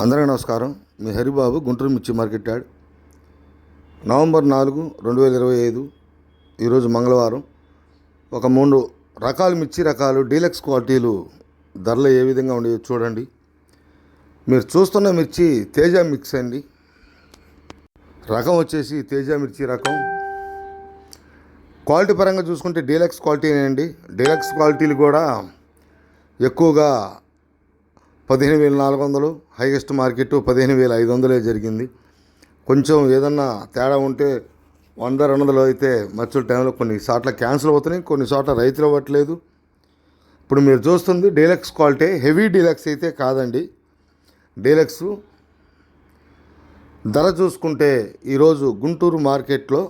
అందరికీ నమస్కారం. మీ హరిబాబు గుంటూరు మిర్చి మార్కెట్ యాడ్. నవంబర్ నాలుగు రెండు వేల ఇరవై ఐదు ఈరోజు మంగళవారం. ఒక మూడు రకాల మిర్చి రకాలు డీలక్స్ క్వాలిటీలు ధరలు ఏ విధంగా ఉండేవి చూడండి. మీరు చూస్తున్న మిర్చి తేజ మిక్స్ అండి. రకం వచ్చేసి తేజ మిర్చి రకం. క్వాలిటీ పరంగా చూసుకుంటే డీలక్స్ క్వాలిటీనే అండి. డీలక్స్ క్వాలిటీలు కూడా ఎక్కువగా పదిహేను వేల నాలుగు వందలు హైయెస్ట్ మార్కెట్ పదిహేను వేల ఐదు వందలే జరిగింది. కొంచెం ఏదన్నా తేడా ఉంటే వంద రెండు వందలు అయితే మధ్య టైంలో కొన్ని చోట్ల క్యాన్సిల్ అవుతున్నాయి కొన్ని చోట్ల రైతులు అవ్వట్లేదు. ఇప్పుడు మీరు చూస్తుంది డీలక్స్ క్వాలిటీ హెవీ డీలక్స్ అయితే కాదండి. డీలక్స్ ధర చూసుకుంటే ఈరోజు గుంటూరు మార్కెట్లో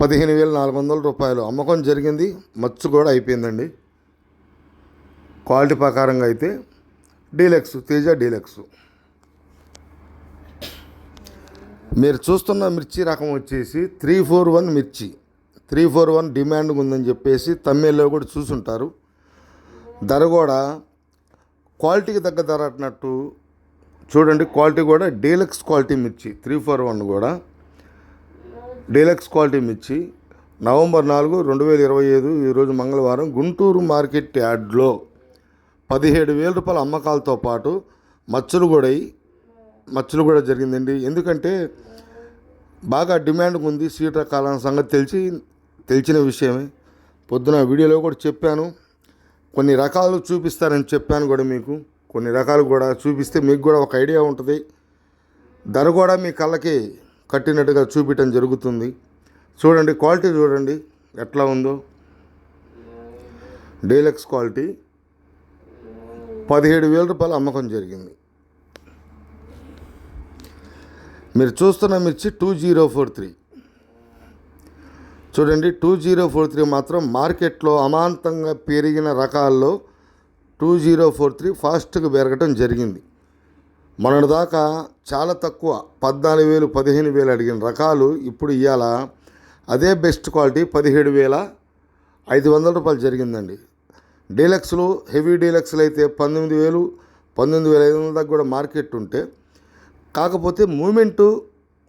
పదిహేను వేల నాలుగు వందల రూపాయలు అమ్మకం జరిగింది మచ్చు కూడా అయిపోయిందండి. క్వాలిటీ ప్రకారంగా అయితే డీలక్స్ తేజ డీలక్స్. మీరు చూస్తున్న మిర్చి రకం వచ్చేసి త్రీ ఫోర్ వన్ మిర్చి. త్రీ ఫోర్ వన్ డిమాండ్ ఉందని చెప్పేసి తమిళ్ళో కూడా చూసుంటారు. ధర కూడా క్వాలిటీకి తగ్గ ధర అట్టినట్టు చూడండి క్వాలిటీ కూడా డీలక్స్ క్వాలిటీ మిర్చి త్రీ ఫోర్ వన్ కూడా డీలక్స్ క్వాలిటీ మిర్చి. నవంబర్ నాలుగు రెండు వేల ఇరవై ఐదు ఈరోజు మంగళవారం గుంటూరు మార్కెట్ యార్డ్లో పదిహేడు వేల రూపాయల అమ్మకాలతో పాటు మచ్చలు కూడా మచ్చలు కూడా జరిగిందండి. ఎందుకంటే బాగా డిమాండ్ ఉంది సీట్ కాలం సంగతి తెలిసి తెలిసిన విషయమే. పొద్దున వీడియోలో కూడా చెప్పాను. కొన్ని రకాలు చూపిస్తారని చెప్పాను కూడా మీకు. కొన్ని రకాలు కూడా చూపిస్తే మీకు కూడా ఒక ఐడియా ఉంటుంది. ధర కూడా మీ కళ్ళకి కట్టినట్టుగా చూపించడం జరుగుతుంది. చూడండి క్వాలిటీ చూడండి ఎట్లా ఉందో. Deluxe quality. పదిహేడు వేల రూపాయలు అమ్మకం జరిగింది. మీరు చూస్తున్న మిర్చి టూ జీరో ఫోర్ త్రీ. చూడండి టూ జీరో ఫోర్ త్రీ మాత్రం మార్కెట్లో అమాంతంగా పెరిగిన రకాల్లో టూ జీరో ఫోర్ త్రీ ఫాస్ట్గా పెరగటం జరిగింది. మొన్నటిదాకా చాలా తక్కువ పద్నాలుగు వేలు పదిహేను వేలు అడిగిన రకాలు ఇప్పుడు ఇవాళ అదే బెస్ట్ క్వాలిటీ పదిహేడు వేల ఐదు వందల రూపాయలు జరిగిందండి. డీలక్స్లు హెవీ డీలక్స్లు అయితే పంతొమ్మిది వేలు పంతొమ్మిది వేల ఐదు వందల దాకా కూడా మార్కెట్ ఉంటే కాకపోతే మూమెంటు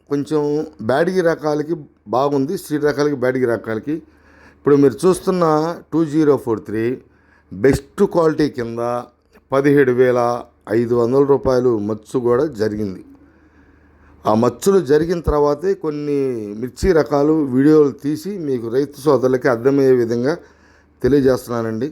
కొంచెం బ్యాడ్గి రకాలకి బాగుంది స్ట్రీట్ రకాలకి బ్యాడ్గి రకాలకి. ఇప్పుడు మీరు చూస్తున్న two zero four three best quality కింద పదిహేడు వేల ఐదు వందల రూపాయలు మచ్చు కూడా జరిగింది. ఆ మచ్చులు జరిగిన తర్వాతే కొన్ని మిర్చి రకాలు వీడియోలు తీసి మీకు రైతు సోదరులకి అర్థమయ్యే విధంగా తెలియజేస్తున్నానండి.